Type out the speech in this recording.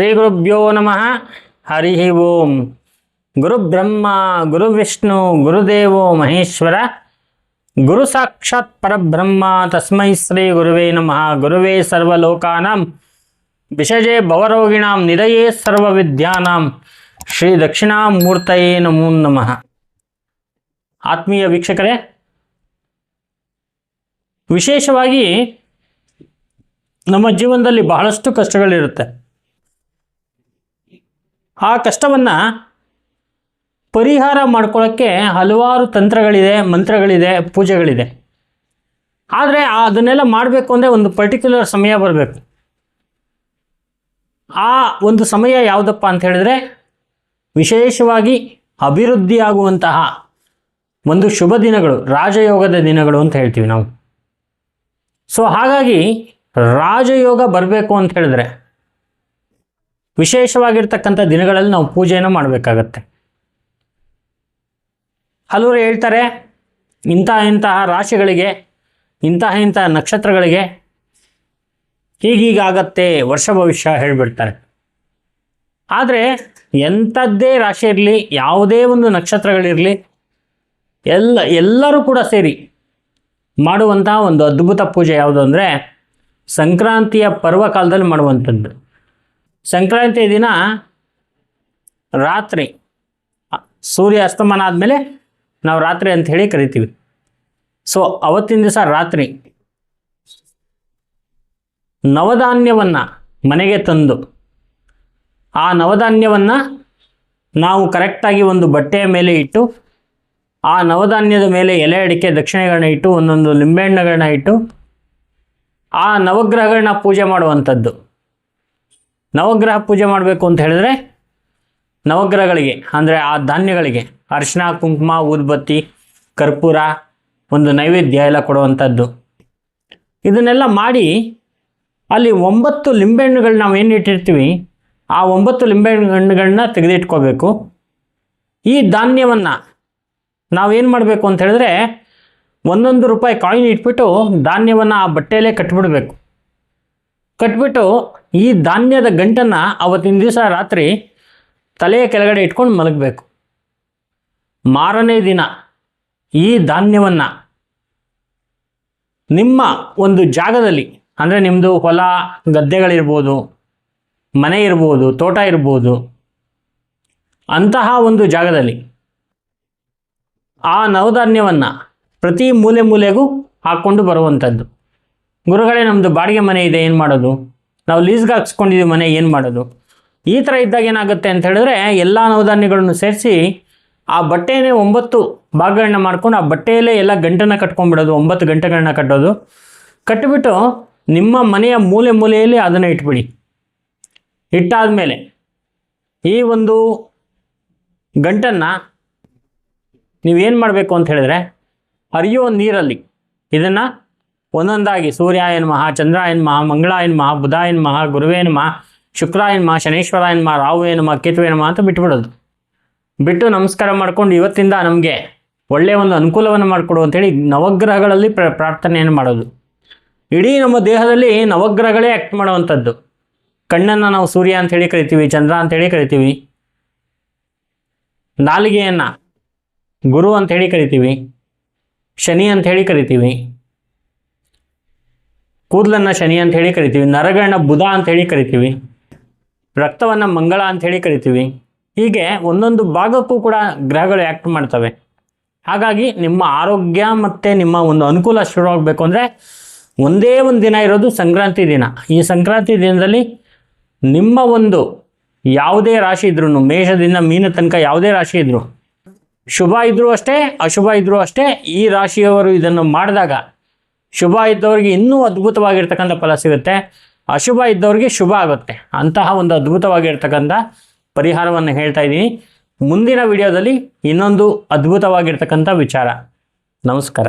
ಶ್ರೀ ಗುರುಭ್ಯೋ ನಮಃ. ಹರಿ ಓಂ. ಗುರುಬ್ರಹ್ಮ ಗುರು ವಿಷ್ಣು, ಗುರುದೇವೋ ಮಹೇಶ್ವರ. ಗುರು ಸಾಕ್ಷಾತ್ ಪರಬ್ರಹ್ಮ, ತಸ್ಮೈ ಶ್ರೀ ಗುರುವೇ ನಮಃ. ಗುರುವೇ ಸರ್ವಲೋಕಾನಾಂ. ವಿಷಜೆ ಭವರೋಗಿಣಾಂ ನಿಧಯೇ ಸರ್ವವಿದ್ಯಾನಾಂ. ಶ್ರೀ ದಕ್ಷಿಣಾಮೂರ್ತಯೇ ನಮೋ ನಮಃ. ಆತ್ಮೀಯ ವೀಕ್ಷಕರೇ, ವಿಶೇಷವಾಗಿ ನಮ್ಮ ಜೀವನದಲ್ಲಿ ಬಹಳಷ್ಟು ಕಷ್ಟಗಳಿರುತ್ತೆ. ಆ ಕಷ್ಟವನ್ನು ಪರಿಹಾರ ಮಾಡ್ಕೊಳ್ಳೋಕ್ಕೆ ಹಲವಾರು ತಂತ್ರಗಳಿದೆ, ಮಂತ್ರಗಳಿದೆ, ಪೂಜೆಗಳಿದೆ. ಆದರೆ ಅದನ್ನೆಲ್ಲ ಮಾಡಬೇಕು ಅಂದರೆ ಒಂದು ಪರ್ಟಿಕ್ಯುಲರ್ ಸಮಯ ಬರಬೇಕು. ಆ ಒಂದು ಸಮಯ ಯಾವುದಪ್ಪ ಅಂತ ಹೇಳಿದ್ರೆ ವಿಶೇಷವಾಗಿ ಅಭಿವೃದ್ಧಿಯಾಗುವಂತಹ ಒಂದು ಶುಭ ದಿನಗಳು, ರಾಜಯೋಗದ ದಿನಗಳು ಅಂತ ಹೇಳ್ತೀವಿ ನಾವು. ಸೊ ಹಾಗಾಗಿ ರಾಜಯೋಗ ಬರಬೇಕು ಅಂತ ಹೇಳಿದ್ರೆ ವಿಶೇಷವಾಗಿರ್ತಕ್ಕಂಥ ದಿನಗಳಲ್ಲಿ ನಾವು ಪೂಜೆಯನ್ನು ಮಾಡಬೇಕಾಗತ್ತೆ. ಹಲವರು ಹೇಳ್ತಾರೆ, ಇಂತಹ ಇಂತಹ ರಾಶಿಗಳಿಗೆ, ಇಂತಹ ಇಂತಹ ನಕ್ಷತ್ರಗಳಿಗೆ ಹೀಗೀಗಾಗತ್ತೆ ವರ್ಷ ಭವಿಷ್ಯ ಹೇಳಿಬಿಡ್ತಾರೆ. ಆದರೆ ಎಂಥದ್ದೇ ರಾಶಿ ಇರಲಿ, ಯಾವುದೇ ಒಂದು ನಕ್ಷತ್ರಗಳಿರಲಿ, ಎಲ್ಲ, ಎಲ್ಲರೂ ಕೂಡ ಸೇರಿ ಮಾಡುವಂತಹ ಒಂದು ಅದ್ಭುತ ಪೂಜೆ ಯಾವುದು ಅಂದರೆ ಸಂಕ್ರಾಂತಿಯ ಪರ್ವಕಾಲದಲ್ಲಿ ಮಾಡುವಂಥದ್ದು. ಸಂಕ್ರಾಂತಿಯ ದಿನ ರಾತ್ರಿ ಸೂರ್ಯ ಅಸ್ತಮಾನ ಆದಮೇಲೆ ನಾವು ರಾತ್ರಿ ಅಂತ ಹೇಳಿ ಕರಿತೀವಿ. ಸೊ ಅವತ್ತಿನ ದಿವಸ ರಾತ್ರಿ ನವಧಾನ್ಯವನ್ನು ಮನೆಗೆ ತಂದು, ಆ ನವಧಾನ್ಯವನ್ನು ನಾವು ಕರೆಕ್ಟಾಗಿ ಒಂದು ಬಟ್ಟೆಯ ಮೇಲೆ ಇಟ್ಟು, ಆ ನವಧಾನ್ಯದ ಮೇಲೆ ಎಲೆ ಅಡಿಕೆ, ದಕ್ಷಿಣೆಗಳನ್ನ ಇಟ್ಟು, ಒಂದೊಂದು ಲಿಂಬೆಹಣ್ಣುಗಳನ್ನ ಇಟ್ಟು, ಆ ನವಗ್ರಹಗಳನ್ನ ಪೂಜೆ ಮಾಡುವಂಥದ್ದು. ನವಗ್ರಹ ಪೂಜೆ ಮಾಡಬೇಕು ಅಂತ ಹೇಳಿದ್ರೆ ನವಗ್ರಹಗಳಿಗೆ, ಅಂದರೆ ಆ ಧಾನ್ಯಗಳಿಗೆ ಅರಿಶಿನ ಕುಂಕುಮ, ಊದ್ಬತ್ತಿ, ಕರ್ಪೂರ, ಒಂದು ನೈವೇದ್ಯ ಎಲ್ಲ ಕೊಡುವಂಥದ್ದು. ಇದನ್ನೆಲ್ಲ ಮಾಡಿ ಅಲ್ಲಿ ಒಂಬತ್ತು ಲಿಂಬೆಹಣ್ಣುಗಳು ನಾವು ಏನು ಇಟ್ಟಿರ್ತೀವಿ, ಆ ಒಂಬತ್ತು ಲಿಂಬೆಹಣ್ಣುಗಳನ್ನ ತೆಗೆದಿಟ್ಕೋಬೇಕು. ಈ ಧಾನ್ಯವನ್ನು ನಾವೇನು ಮಾಡಬೇಕು ಅಂತ ಹೇಳಿದ್ರೆ ಒಂದೊಂದು ರೂಪಾಯಿ ಕಾಯಿನ್ ಇಟ್ಬಿಟ್ಟು ಧಾನ್ಯವನ್ನು ಆ ಬಟ್ಟೆಯಲ್ಲೇ ಕಟ್ಬಿಡಬೇಕು. ಕಟ್ಬಿಟ್ಟು ಈ ಧಾನ್ಯದ ಗಂಟನ್ನು ಅವತ್ತಿನ ದಿವಸ ರಾತ್ರಿ ತಲೆಯ ಕೆಳಗಡೆ ಇಟ್ಕೊಂಡು ಮಲಗಬೇಕು. ಮಾರನೇ ದಿನ ಈ ಧಾನ್ಯವನ್ನು ನಿಮ್ಮ ಒಂದು ಜಾಗದಲ್ಲಿ, ಅಂದರೆ ನಿಮ್ಮದು ಹೊಲ, ಗದ್ದೆಗಳಿರ್ಬೋದು, ಮನೆ ಇರ್ಬೋದು, ತೋಟ ಇರ್ಬೋದು, ಅಂತಹ ಒಂದು ಜಾಗದಲ್ಲಿ ಆ ನವಧಾನ್ಯವನ್ನು ಪ್ರತಿ ಮೂಲೆ ಮೂಲೆಗೂ ಹಾಕ್ಕೊಂಡು ಬರುವಂಥದ್ದು ಗುರುಗಳೇ ನಮ್ಮದು ಬಾಡಿಗೆ ಮನೆ ಇದೆ, ಏನು ಮಾಡೋದು? ನಾವು ಲೀಸ್ಗೆ ಹಾಕ್ಸ್ಕೊಂಡಿದ್ದೀವಿ ಮನೆ ಏನು ಮಾಡೋದು? ಈ ಥರ ಇದ್ದಾಗ ಏನಾಗುತ್ತೆ ಅಂತ ಹೇಳಿದ್ರೆ, ಎಲ್ಲ ನವಧಾನ್ಯಗಳನ್ನು ಸೇರಿಸಿ ಆ ಬಟ್ಟೆಯೇ ಒಂಬತ್ತು ಭಾಗಗಳನ್ನ ಮಾಡ್ಕೊಂಡು ಆ ಬಟ್ಟೆಯಲ್ಲೇ ಎಲ್ಲ ಗಂಟನ್ನು ಕಟ್ಕೊಂಡ್ಬಿಡೋದು, ಒಂಬತ್ತು ಗಂಟೆಗಳನ್ನ ಕಟ್ಟೋದು. ಕಟ್ಟಿಬಿಟ್ಟು ನಿಮ್ಮ ಮನೆಯ ಮೂಲೆ ಮೂಲೆಯಲ್ಲಿ ಅದನ್ನು ಇಟ್ಬಿಡಿ. ಇಟ್ಟಾದಮೇಲೆ ಈ ಒಂದು ಗಂಟನ್ನು ನೀವೇನು ಮಾಡಬೇಕು ಅಂತ ಹೇಳಿದ್ರೆ, ಹರಿಯೋ ನೀರಲ್ಲಿ ಇದನ್ನು ಒಂದೊಂದಾಗಿ ಸೂರ್ಯಾಯನ್ ಮಹಾ, ಚಂದ್ರಾಯನ್ ಮಹಾ, ಮಂಗಳಾಯನ್ ಮಹಾ, ಬುಧಾಯನ್ ಮಹಾ, ಗುರುವೇನ್ ಮಹಾ, ಶುಕ್ರಾಯನ್ ಮಹಾ, ಶನೇಶ್ವರಾಯನ್ ಮಹಾ, ರಾಹುವೇನ್ ಮಹಾ, ಕೇತುವೇನ್ ಮಹಾ ಅಂತ ಬಿಟ್ಬಿಡೋದು. ಬಿಟ್ಟು ನಮಸ್ಕಾರ ಮಾಡ್ಕೊಂಡು ಇವತ್ತಿಂದ ನಮಗೆ ಒಳ್ಳೆಯ ಒಂದು ಅನುಕೂಲವನ್ನು ಮಾಡಿಕೊಡು ಅಂತೇಳಿ ನವಗ್ರಹಗಳಲ್ಲಿ ಪ್ರ, ಪ್ರಾರ್ಥನೆಯನ್ನು ಮಾಡೋದು. ಇಡೀ ನಮ್ಮ ದೇಹದಲ್ಲಿ ನವಗ್ರಹಗಳೇ ಆ್ಯಕ್ಟ್ ಮಾಡುವಂಥದ್ದು. ಕಣ್ಣನ್ನು ನಾವು ಸೂರ್ಯ ಅಂತ ಹೇಳಿ ಕರಿತೀವಿ, ಚಂದ್ರ ಅಂತ ಹೇಳಿ ಕರಿತೀವಿ. ನಾಲಿಗೆಯನ್ನು ಗುರು ಅಂತ ಹೇಳಿ ಕರಿತೀವಿ. ಶನಿ ಅಂತ ಕರಿತೀವಿ. ಕೂದಲನ್ನು ಶನಿ ಅಂತ ಹೇಳಿ ಕರಿತೀವಿ, ನರಗಳನ್ನ ಬುಧ ಅಂತ ಹೇಳಿ ಕರಿತೀವಿ, ರಕ್ತವನ್ನು ಮಂಗಳ ಅಂತ ಹೇಳಿ ಕರಿತೀವಿ. ಹೀಗೆ ಒಂದೊಂದು ಭಾಗಕ್ಕೂ ಕೂಡ ಗ್ರಹಗಳು ಆ್ಯಕ್ಟ್ ಮಾಡ್ತವೆ. ಹಾಗಾಗಿ ನಿಮ್ಮ ಆರೋಗ್ಯ ಮತ್ತು ನಿಮ್ಮ ಒಂದು ಅನುಕೂಲ ಶುರುವಾಗಬೇಕು ಅಂದರೆ ಒಂದೇ ಒಂದು ದಿನ ಇರೋದು ಸಂಕ್ರಾಂತಿ ದಿನ. ಈ ಸಂಕ್ರಾಂತಿ ದಿನದಲ್ಲಿ ನಿಮ್ಮ ಒಂದು ಯಾವುದೇ ರಾಶಿ ಇದ್ರೂ ಮೇಷದಿಂದ ಮೀನ ತನಕ ಯಾವುದೇ ರಾಶಿ ಇದ್ದರೂ ಶುಭ ಇದ್ದರೂ ಅಷ್ಟೇ, ಅಶುಭ ಇದ್ದರೂ ಅಷ್ಟೇ, ಈ ರಾಶಿಯವರು ಇದನ್ನು ಮಾಡಿದಾಗ ಶುಭ ಇದ್ದವರಿಗೆ ಇನ್ನೂ ಅದ್ಭುತವಾಗಿರ್ತಕ್ಕಂಥ ಫಲ ಸಿಗುತ್ತೆ. ಅಶುಭ ಇದ್ದವ್ರಿಗೆ ಶುಭ ಆಗುತ್ತೆ. ಅಂತಹ ಒಂದು ಅದ್ಭುತವಾಗಿರ್ತಕ್ಕಂಥ ಪರಿಹಾರವನ್ನು ಹೇಳ್ತಾ ಇದ್ದೀನಿ. ಮುಂದಿನ ವಿಡಿಯೋದಲ್ಲಿ ಇನ್ನೊಂದು ಅದ್ಭುತವಾಗಿರ್ತಕ್ಕಂಥ ವಿಚಾರ. ನಮಸ್ಕಾರ.